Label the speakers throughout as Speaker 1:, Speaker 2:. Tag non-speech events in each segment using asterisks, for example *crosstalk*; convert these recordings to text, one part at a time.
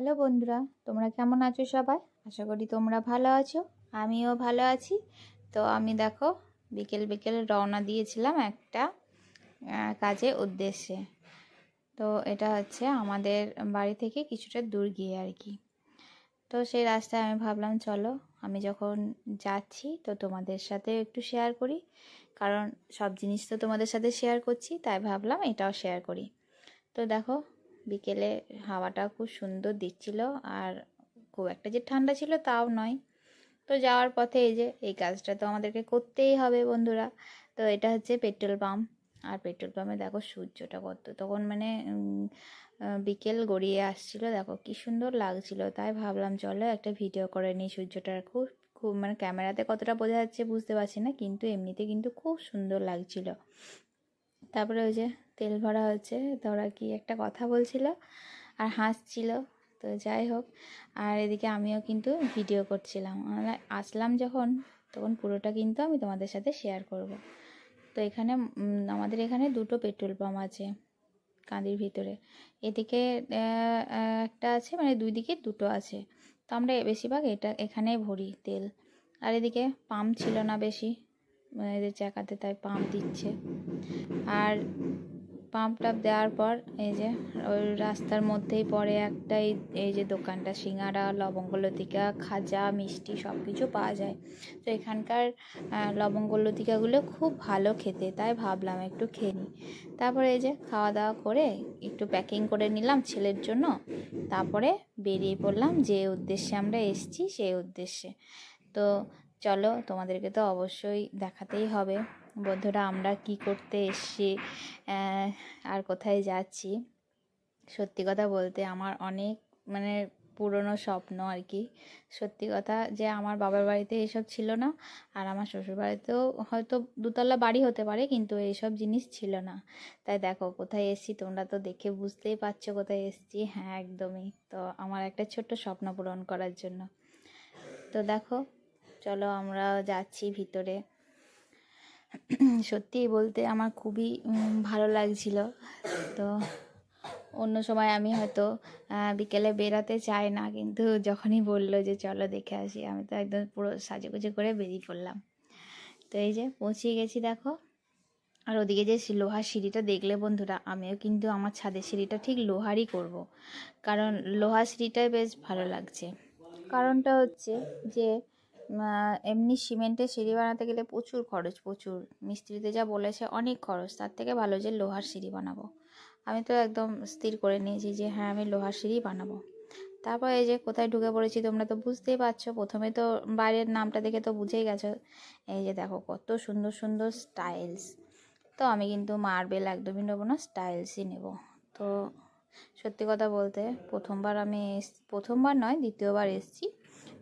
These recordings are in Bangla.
Speaker 1: হ্যালো বন্ধুরা, তোমরা কেমন আছো সবাই? আশা করি তোমরা ভালো আছো, আমিও ভালো আছি। তো আমি দেখো, বিকেল বিকেল রওনা দিয়েছিলাম একটা কাজে উদ্দেশ্যে। তো এটা হচ্ছে আমাদের বাড়ি থেকে কিছুটা দূর গিয়ে আর কি। তো সেই রাস্তায় আমি ভাবলাম, চলো, আমি যখন যাচ্ছি, তো তোমাদের সাথে একটু শেয়ার করি। কারণ সব জিনিস তো তোমাদের সাথে শেয়ার করছি, তাই ভাবলাম এটাও শেয়ার করি। তো দেখো বিকেলে হাওয়াটা খুব সুন্দর দিচ্ছিল আর খুব একটা যে ঠান্ডা ছিল তাও নয়। তো যাওয়ার পথে এই যে, এই কাজটা তো আমাদেরকে করতেই হবে বন্ধুরা। তো এটা হচ্ছে পেট্রোল পাম্প। আর পেট্রোল পাম্পে দেখো সূর্যটা কত, তখন মানে বিকেল গড়িয়ে আসছিল। দেখো কি সুন্দর লাগছিল। তাই ভাবলাম চলো একটা ভিডিও করে নিই সূর্যটার। খুব খুব মানে ক্যামেরাতে কতটা বোঝা যাচ্ছে বুঝতে পারছি না, কিন্তু এমনিতে কিন্তু খুব সুন্দর লাগছিল। তারপরে ওই যে তেল ভরা হচ্ছে তো ওরা কি একটা কথা বলছিল আর হাসছিল। তো যাই হোক, আর এদিকে আমিও কিন্তু ভিডিও করছিলাম। আসলাম যখন, তখন পুরোটা কিন্তু আমি তোমাদের সাথে শেয়ার করব। তো এখানে আমাদের এখানে দুটো পেট্রোল পাম্প আছে কাঁদির ভিতরে। এদিকে একটা আছে মানে দুই দিকে দুটো আছে। তো আমরা বেশিরভাগ এটা এখানেই ভরি তেল। আর এদিকে পাম্প ছিল না বেশি, এদের চাকাতে তাই পাম্প দিচ্ছে। আর পাম্প টাপ দেওয়ার পর এই যে ওই রাস্তার মধ্যেই পড়ে একটা এই যে দোকানটা। সিঙ্গারা লবঙ্গ লতিকা খাজা মিষ্টি সব কিছু পাওয়া যায়। তো এখানকার আহ, লবঙ্গ লতিকাগুলো খুব ভালো খেতে তাই ভাবলাম একটু খেয়ে নিই। তারপরে এই যে খাওয়া দাওয়া করে একটু প্যাকিং করে নিলাম ছেলের জন্য। তারপরে বেরিয়ে পড়লাম যে উদ্দেশ্যে আমরা এসেছি সেই উদ্দেশ্যে। তো চলো তোমাদেরকে তো অবশ্যই দেখাতেই হবে। বন্ধুরা, আমরা কি করতে এসছি আর কোথায় যাচ্ছি? সত্যি কথা বলতে আমার অনেক মানে পুরনো স্বপ্ন আর কি। সত্যি কথা যে আমার বাবার বাড়িতে এসব ছিল না, আর আমার শ্বশুর বাড়িতেও হয়তো দুতলা বাড়ি হতে পারে, কিন্তু এইসব জিনিস ছিল না। তাই দেখো, কোথায় এসেছি তোমরা তো দেখে বুঝতেই পারছ কোথায় এসেছি। হ্যাঁ একদমই। তো আমার একটা ছোট্ট স্বপ্ন পূরণ করার জন্য। তো দেখো, চলো আমরা যাচ্ছি ভিতরে। *clears throat* সত্যিই বলতে আমার খুবই ভালো লাগছিল। তো অন্য সময় আমি হয়তো বিকেলে বেরাতে চাই না, কিন্তু যখনই বলল যে চলো দেখে আসি, আমি তো একদম পুরো সাজুগুজু করে বেরিয়ে পড়লাম। তো এই যে পৌঁছিয়ে গেছি দেখো। আর ওদিকে যে লোহার সিঁড়িটা দেখলে বন্ধুরা, আমিও কিন্তু আমার ছাদের সিঁড়িটা ঠিক লোহারই করব। কারণ লোহার সিঁড়িটাই বেশ ভালো লাগছে। কারণটা হচ্ছে যে এমনি সিমেন্টের সিঁড়ি বানাতে গেলে প্রচুর খরচ, প্রচুর। মিস্ত্রিতে যা বলেছে অনেক খরচ, তার থেকে ভালো যে লোহার সিঁড়ি বানাবো। আমি তো একদম স্থির করে নিয়েছি যে হ্যাঁ আমি লোহার সিঁড়ি বানাবো। তারপর এই যে কোথায় ঢুকে পড়েছি তোমরা তো বুঝতেই পারছ, প্রথমে তো বাইরের নামটা দেখে তো বুঝেই গেছো। এই যে দেখো কত সুন্দর সুন্দর স্টাইলস তো আমি কিন্তু মার্বেল একদমই নেব না স্টাইলসই নেব। তো সত্যি কথা বলতে প্রথমবার আমি প্রথমবার নয়, দ্বিতীয়বার এসেছি।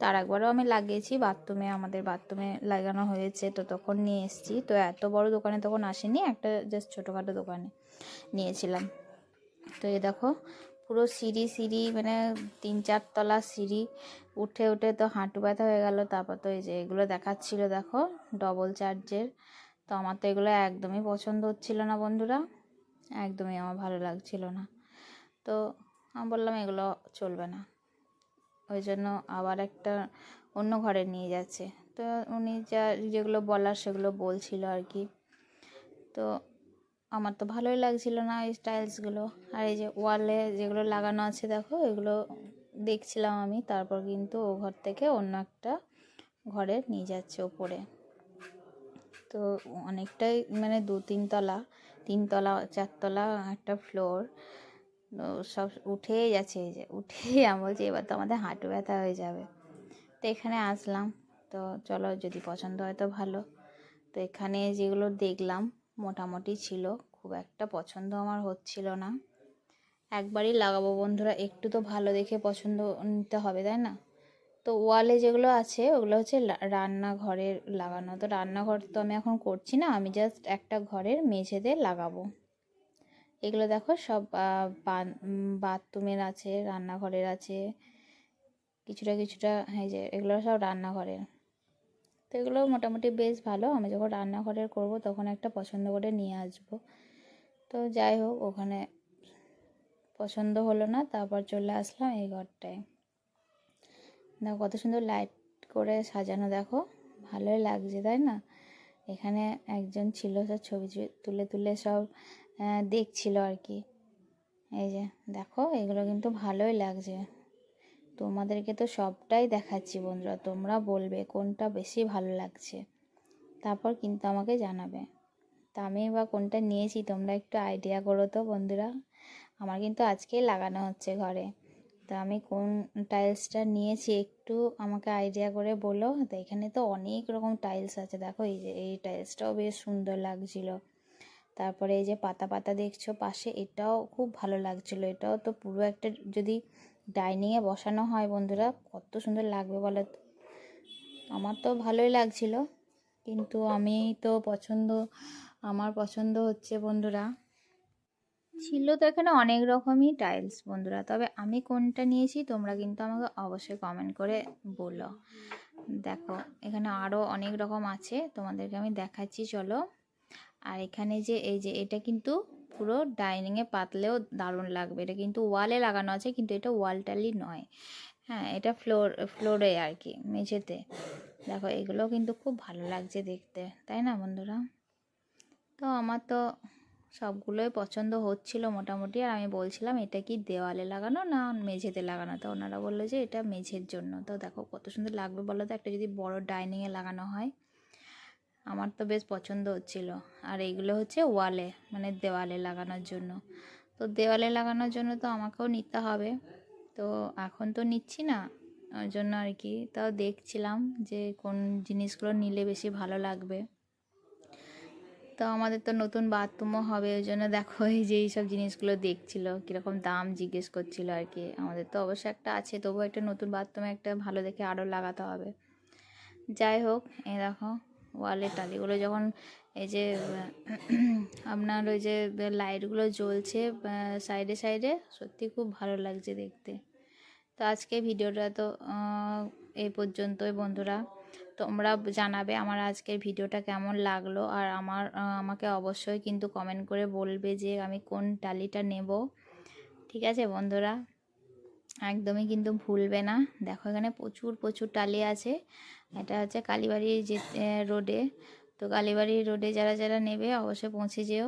Speaker 1: তার একবারও আমি লাগিয়েছি, বাথরুমে আমাদের বাথরুমে লাগানো হয়েছে, তো তখন নিয়ে এসেছি। তো এত বড় দোকানে তখন আসেনি, একটা জাস্ট ছোটোখাটো দোকানে নিয়েছিলাম। তো এই দেখো, পুরো সিঁড়ি সিঁড়ি মানে তিন চার তলা সিঁড়ি, উঠে উঠে তো হাঁটু ব্যথা হয়ে গেল, তারপর তো এই যে এগুলো দেখাচ্ছিল দেখো ডবল চার্জের তো আমার তো এগুলো একদমই পছন্দ হচ্ছিল না বন্ধুরা, একদমই আমার ভালো লাগছিল না। তো আমি বললাম এগুলো চলবে না। ওই জন্য আবার একটা অন্য ঘরে নিয়ে যাচ্ছে। তো উনি যা যেগুলো বলার সেগুলো বলছিল আর কি। তো আমার তো ভালোই লাগছিল না এই স্টাইলসগুলো আর এই যে ওয়ালে যেগুলো লাগানো আছে দেখো, এগুলো দেখছিলাম আমি। তারপর কিন্তু ও ঘর থেকে অন্য একটা ঘরে নিয়ে যাচ্ছে ওপরে। তো অনেকটাই মানে দু তিনতলা তিনতলা, চারতলা একটা ফ্লোর সব উঠেই যাচ্ছে যে, উঠেই *laughs* আমি বলছি, এবার তো আমাদের হাঁটু ব্যথা হয়ে যাবে। তো এখানে আসলাম। তো চলো, যদি পছন্দ হয় তো ভালো। তো এখানে যেগুলো দেখলাম, মোটামুটি ছিল। খুব একটা পছন্দ আমার হচ্ছিল না। একবারই লাগাবো বন্ধুরা, একটু তো ভালো দেখে পছন্দ নিতে হবে, তাই না? তো ওয়ালে যেগুলো আছে, ওগুলো হচ্ছে রান্নাঘরের লাগানো। তো রান্নাঘর তো আমি এখন করছি না, আমি জাস্ট একটা ঘরের মেঝেতে লাগাবো। এগুলো দেখো সব বাথরুমের আছে, রান্নাঘরের আছে, কিছুটা কিছুটা, এই যে এগুলো সব রান্নাঘরের। তো এগুলো মোটামুটি বেশ ভালো। আমি যখন রান্নাঘরের করব তখন একটা পছন্দ করে নিয়ে আসব। তো যাই হোক, ওখানে পছন্দ হলো না, তারপর চলে আসলাম এই ঘরটায়। দেখো কত সুন্দর লাইট করে সাজানো, দেখো। ভালোই লাগছে, তাই না? এখানে একজন ছিল, সব ছবি তুলে তুলে সব দেখছিল আর কি। এই যে, দেখো, এগুলো কিন্তু ভালোই লাগছে। তোমাদেরকে তো সবটাই দেখাচ্ছি বন্ধুরা, তোমরা বলবে কোনটা বেশি ভালো লাগছে। তারপর কিন্তু আমাকে জানাবে। তা আমি বা কোনটা নিয়েছি, তোমরা একটু আইডিয়া করো তো বন্ধুরা। আমার কিন্তু আজকেই লাগানো হচ্ছে ঘরে। তা আমি কোন টাইলসটা নিয়েছি একটু আমাকে আইডিয়া করে বলো। তো এখানে তো অনেক রকম টাইলস আছে। দেখো, এই যে, এই টাইলসটাও বেশ সুন্দর লাগছিল। তারপরে এই যে পাতা পাতা দেখছ পাশে, এটাও খুব ভালো লাগছিল। এটাও তো পুরো একটা যদি ডাইনিংয়ে বসানো হয় বন্ধুরা, কত সুন্দর লাগবে বলো তো? আমার তো ভালোই লাগছিল, কিন্তু আমি তো পছন্দ, আমার পছন্দ হচ্ছে বন্ধুরা, ছিল তো এখানে অনেক রকমই টাইলস বন্ধুরা, তবে আমি কোনটা নিয়েছি তোমরা কিন্তু আমাকে অবশ্যই কমেন্ট করে বলো। দেখো, এখানে আরও অনেক রকম আছে, তোমাদেরকে আমি দেখাচ্ছি, চলো। আর এখানে যে, এই যে, এটা কিন্তু পুরো ডাইনিংয়ে পাতলেও দারুণ লাগবে। এটা কিন্তু ওয়ালে লাগানো আছে, কিন্তু এটা ওয়ালটালি নয়। হ্যাঁ এটা ফ্লোর ফ্লোরে আর কি, মেঝেতে। দেখো, এগুলো কিন্তু খুব ভালো লাগছে দেখতে, তাই না বন্ধুরা? তো আমার তো সবগুলোই পছন্দ হচ্ছিল মোটামুটি, আর আমি বলছিলাম, এটা কি দেওয়ালে লাগানো না মেঝেতে লাগানো? তো ওনারা বলল যে, এটা মেঝের জন্য। তো দেখো, কত সুন্দর লাগবে বলো তো, একটা যদি বড় ডাইনিংয়ে লাগানো হয়। আমার তো বেশ পছন্দ হচ্ছিল। আর এইগুলো হচ্ছে ওয়ালে মানে দেওয়ালে লাগানোর জন্য। তো দেওয়ালে লাগানোর জন্য তো আমাকেও নিতে হবে। তো এখন তো নিচ্ছি না ওই জন্য আর কি। তাও দেখছিলাম যে কোন জিনিসগুলো নিলে বেশি ভালো লাগবে। তো আমাদের তো নতুন বাথরুমও হবে, ওই জন্য দেখো *laughs* এই যে এইসব জিনিসগুলো দেখছিল, কীরকম দাম জিজ্ঞেস করছিল আর কি। আমাদের তো অবশ্যই একটা আছে, তবুও একটা নতুন বাথরুমে একটা ভালো দেখে আরও লাগাতে হবে। যাই হোক, এই দেখো। ওয়ালের টালিগুলো যখন এই যে আপনার ওই যে লাইটগুলো জ্বলছে সাইডে সাইডে সত্যি খুব ভালো লাগছে দেখতে। তো আজকে ভিডিওটা তো এই পর্যন্তই বন্ধুরা। তোমরা জানাবে আমার আজকের ভিডিওটা কেমন লাগল আর আমার আমাকে অবশ্যই কিন্তু কমেন্ট করে বলবে যে আমি কোন টালিটা নেব। ঠিক আছে বন্ধুরা? একদমই কিন্তু ভুলবে না। দেখো এখানে প্রচুর প্রচুর টালি আছে। এটা হচ্ছে কালীবাড়ি যে রোডে। তো কালীবাড়ি রোডে যারা যারা নেবে অবশ্যই পৌঁছে যেও।